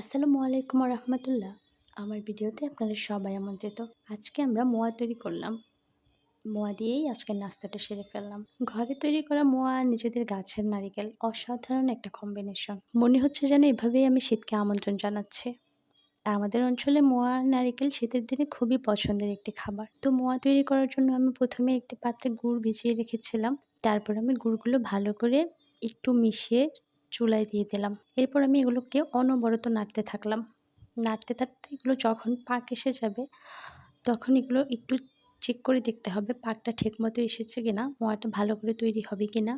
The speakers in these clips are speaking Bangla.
আসসালামু আলাইকুম রহমতুল্লাহ আমার ভিডিওতে আপনারা সবাই আমন্ত্রিত। আজকে আমরা মোয়া তৈরি করলাম। মোয়া দিয়েই আজকের নাস্তাটা সেরে ফেললাম। ঘরে তৈরি করা মোয়া নিজেদের গাছের নারিকেল অসাধারণ একটা কম্বিনেশন মনে হচ্ছে যেন এভাবেই আমি শীতকে আমন্ত্রণ জানাচ্ছি। আমাদের অঞ্চলে মোয়া নারিকেল শীতের দিনে খুবই পছন্দের একটি খাবার। তো মোয়া তৈরি করার জন্য আমি প্রথমে একটি পাত্রে গুড় ভিজিয়ে রেখেছিলাম। তারপর আমি গুড়গুলো ভালো করে একটু মিশিয়ে চুলায় দিয়ে দিলাম। এরপর আমি এগুলোকে অনবরত নাড়তে থাকলাম। নাড়তে থাকতে এগুলো যখন পাক এসে যাবে, তখন এগুলো একটু চেক করে দেখতে হবে পাকটা ঠিকমতো এসেছে কিনা, মোয়াটা ভালো করে তৈরি হবে কিনা।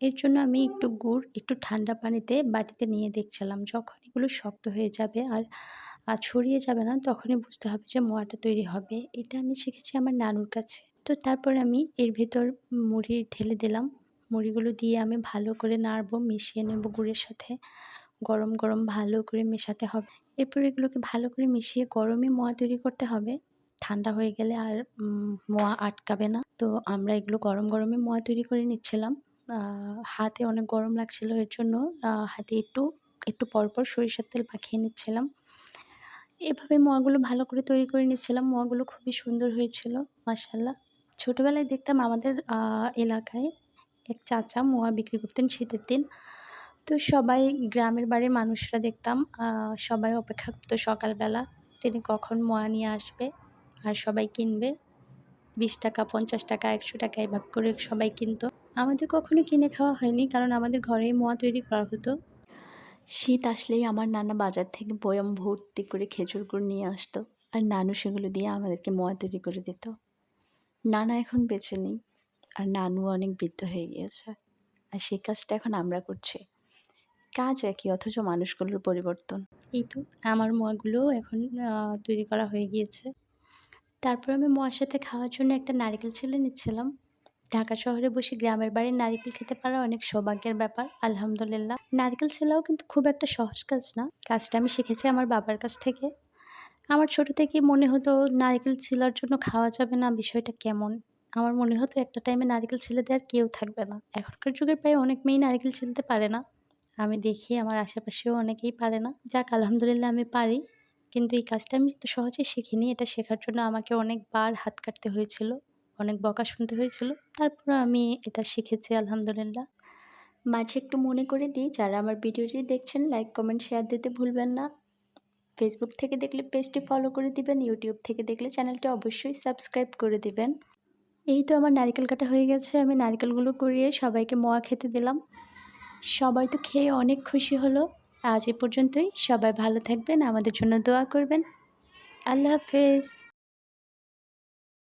এর জন্য আমি একটু গুড়, একটু ঠান্ডা পানিতে বাটিতে নিয়ে দেখছিলাম। যখন এগুলো শক্ত হয়ে যাবে আর ছড়িয়ে যাবে না, তখনই বুঝতে হবে যে মোয়াটা তৈরি হবে। এটা আমি শিখেছি আমার নানুর কাছে। তো তারপর আমি এর ভেতর মুড়ি ঢেলে দিলাম। মুড়িগুলো দিয়ে আমি ভালো করে নাড়বো, মিশিয়ে নেব গুড়ের সাথে। গরম গরম ভালো করে মেশাতে হবে। এরপর এগুলোকে ভালো করে মিশিয়ে গরমে মোয়া তৈরি করতে হবে। ঠান্ডা হয়ে গেলে আর মোয়া আটকাবে না। তো আমরা এগুলো গরম, গরমে মোয়া তৈরি করে নিচ্ছিলাম। হাতে অনেক গরম লাগছিল, এর জন্য হাতে একটু একটু পরপর সরিষার তেল মাখিয়ে নিচ্ছিলাম। এভাবে মোয়াগুলো ভালো করে তৈরি করে নিচ্ছিলাম। মোয়াগুলো খুবই সুন্দর হয়েছিল মাসাল্লাহ ছোটোবেলায় দেখতাম আমাদের এলাকায় এক চাচা মোয়া বিক্রি করতেন শীতের দিন। তো সবাই গ্রামের বাড়ির মানুষরা দেখতাম সবাই অপেক্ষা করতো সকালবেলা, তিনি কখন মোয়া নিয়ে আসবে আর সবাই কিনবে। বিশ টাকা, পঞ্চাশ টাকা, একশো টাকা এভাবে করে সবাই কিনতো। আমাদের কখনো কিনে খাওয়া হয়নি কারণ আমাদের ঘরেই মোয়া তৈরি করা হতো। শীত আসলেই আমার নানা বাজার থেকে বয়াম ভর্তি করে খেজুর গুড় নিয়ে আসতো আর নানু সেগুলো দিয়ে আমাদেরকে মোয়া তৈরি করে দিত। নানা এখন বেঁচে নেই। আর নানু অনেক বৃদ্ধ হয়ে গিয়েছে। আর সেই কাজটা এখন আমরা করছি। কাজ একই, অথচ মানুষগুলোর পরিবর্তন। এই তো, আমার মোয়াগুলো এখন তৈরি করা হয়ে গিয়েছে। তারপর আমি মোয়ার সাথে খাওয়ার জন্য একটা নারিকেল ছেলে নিচ্ছিলাম। ঢাকা শহরে বসে গ্রামের বাড়ির নারিকেল খেতে পারা অনেক সৌভাগ্যের ব্যাপার, আলহামদুলিল্লাহ। নারিকেল ছেলেও কিন্তু খুব একটা সহজ কাজ না। কাজটা আমি শিখেছি আমার বাবার কাছ থেকে। আমার ছোট থেকে মনে হতো, নারিকেল ছিলার জন্য খাওয়া যাবে না, বিষয়টা কেমন? আমার মনে হতো একটা টাইমে নারিকেল ছিলতে আর কেউ থাকবে না। এখনকার যুগের প্রায় অনেক মেয়েই নারিকেল ছিলতে পারে না। আমি দেখি আমার আশেপাশেও অনেকেই পারে না। যাক, আলহামদুলিল্লাহ আমি পারি। কিন্তু এই কাজটা আমি তো সহজে শিখিনি। এটা শেখার জন্য আমাকে অনেকবার হাত কাটতে হয়েছিল, অনেক বকা শুনতে হয়েছিল। তারপর আমি এটা শিখেছি, আলহামদুলিল্লাহ। মাঝে একটু মনে করে দিই, যারা আমার ভিডিওটি দেখছেন লাইক কমেন্ট শেয়ার দিতে ভুলবেন না। ফেসবুক থেকে দেখলে পেজটি ফলো করে দিবেন ইউটিউব থেকে দেখলে চ্যানেলটি অবশ্যই সাবস্ক্রাইব করে দিবেন। এই তো আমার নারিকেল কাটা হয়ে গেছে, আমি নারিকেলগুলো করিয়ে সবাইকে মোয়া খেতে দিলাম। সবাই তো খেয়ে অনেক খুশি হলো। আজ এ পর্যন্তই। সবাই ভালো থাকবেন, আমাদের জন্য দোয়া করবেন। আল্লাহ হাফেজ।